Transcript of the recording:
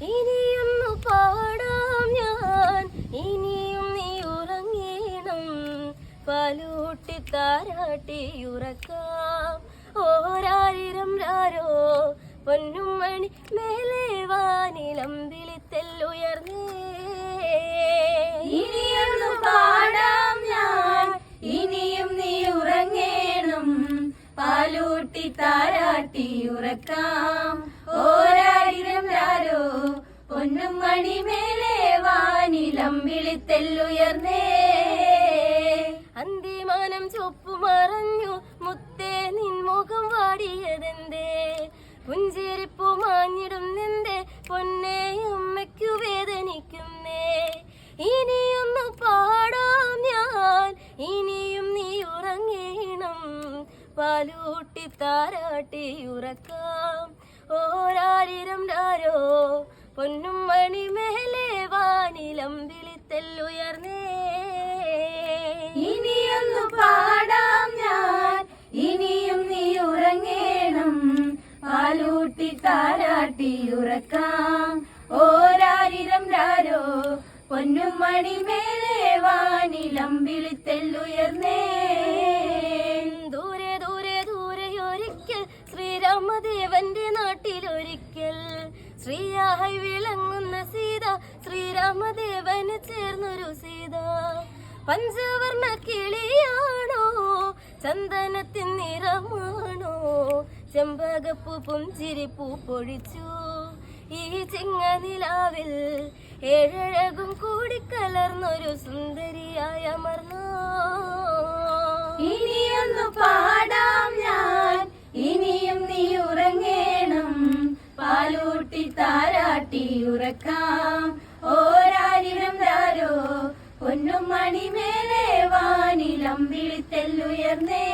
ഇനിയൊന്നു പാടാം ഞാൻ. ഇനിയും നീ ഉറങ്ങീണം. പാലൂട്ടി താരാട്ടി ഉറക്കാം. ഓരായിരം രാരോ പൊന്നും മണി മേലെ വാനിലമ്പിളിത്തെല്ലുയർന്നേ ഇനിയൊന്നു പാടാം ഞാൻ. ഇനിയും നീ ഉറങ്ങേണം. പാലൂട്ടി താരാട്ടി ഉറക്കാം. രാരോ പൊന്നും മണിമേലെ വാനിലം വിളിത്തെല്ലുയർന്നേ അന്തിമാനം ചൊപ്പു മറഞ്ഞു മുത്തേ നിൻമുഖം വാടിയതെന്തേ? പുഞ്ചിരിപ്പു മാഞ്ഞിടും നിന്റെ പൊന്നെ അമ്മയ്ക്കു വേദനിക്കുന്നേ. ഇനിയൊന്നു പാടാം ഞാൻ ഇനിയും നീ ഉറങ്ങീണം. പാലൂട്ടി താരാട്ടി ഉറക്കാം. ഓരാരിരം രാരോ പൊന്നും മണി മേലെ വാനിലം വിളിത്തെല്ലുയർന്നേ ഇനിയൊന്നു പാടാം ഞാൻ. ഇനിയും നീ ഉറങ്ങേണം. പാലൂട്ടി താരാട്ടി ഉറക്കാം. ഓരായിരം രാരോ പൊന്നും മണിമേലെ വാനിലം വിളിത്തെല്ലുയർന്നേ ദൂരെ ദൂരെ ദൂരെ ഒരിക്കൽ ശ്രീരാമദേവന്റെ നാട്ടിലൊരിക്കൽ. ശ്രീയായി വിളങ്ങുന്ന സീത ശ്രീരാമദേവന് ചേർന്നൊരു സീത. പഞ്ചവർണ കിളിയാണോ ചന്ദനത്തിൻ നിറമാണോ ചെമ്പകപ്പൂ പുഞ്ചിരിപ്പൂ പൊഴിച്ചു. ഈ ചിങ്ങനിലാവിൽ ഏഴഴകും കൂടിക്കലർന്നൊരു സുന്ദരിയായ അമർന്നോ. ഇനിയൊന്നു പാടാം പാലൂട്ടി താരാട്ടി ഉറക്കാം. ഓരാരിരം ദാരോ പൊന്നും മണിമേലെ വാനിലം വിളിത്തെല്ലുയർന്നേ